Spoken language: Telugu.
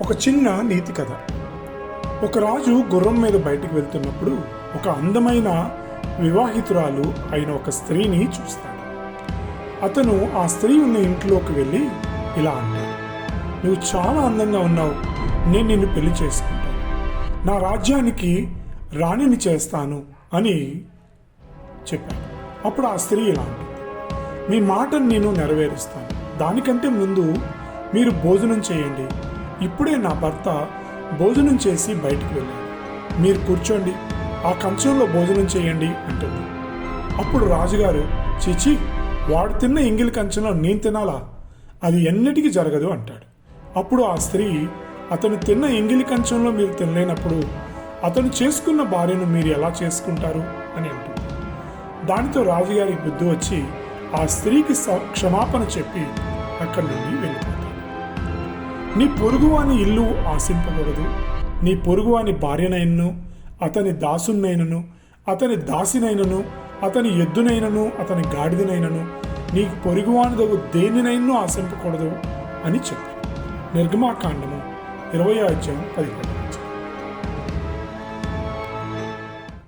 ఒక చిన్న నీతి కథ. ఒక రాజు గుర్రం మీద బయటికి వెళ్తున్నప్పుడు ఒక అందమైన వివాహితురాలు అయిన ఒక స్త్రీని చూస్తాడు. అతను ఆ స్త్రీ ఉన్న ఇంట్లోకి వెళ్ళి ఇలా అంటాడు. నువ్వు చాలా అందంగా ఉన్నావు. నేను నిన్ను పెళ్ళి చేసుకుంటాను. నా రాజ్యానికి రాణిని చేస్తాను అని చెప్పాడు. అప్పుడు ఆ స్త్రీ ఇలా అంటుంది. మీ మాటను నేను నెరవేరుస్తాను. దానికంటే ముందు మీరు భోజనం చేయండి. ఇప్పుడే నా భర్త భోజనం చేసి బయటికి వెళ్ళాడు. మీరు కూర్చోండి ఆ కంచంలో భోజనం చేయండి అంటుంది. అప్పుడు రాజుగారు చిచి వాడు తిన్న ఎంగిలి కంచంలో నేను తినాలా? అది ఎన్నటికీ జరగదు అంటాడు. అప్పుడు ఆ స్త్రీ అతను తిన్న ఎంగిలి కంచంలో మీరు తినలేనప్పుడు అతను చేసుకున్న భార్యను మీరు ఎలా చేసుకుంటారు? అని అంటుంది. దానితో రాజుగారికి బుద్ధి వచ్చి ఆ స్త్రీకి క్షమాపణ చెప్పి అక్కడి నుండి వెళ్ళిపోతాడు. నీ పొరుగువాని ఇల్లు ఆశింపకూడదు నీ పొరుగువాని భార్యనైనను అతని దాసునైనను అతని దాసినైనను అతని ఎద్దునైనను అతని గాడిదనైనను నీకు పొరుగువానిదగు దేనినైనను ఆశింపకూడదు అని చెప్పాడు నిర్గమాకాండము ఇరవై అధ్యాయం పదిహేడు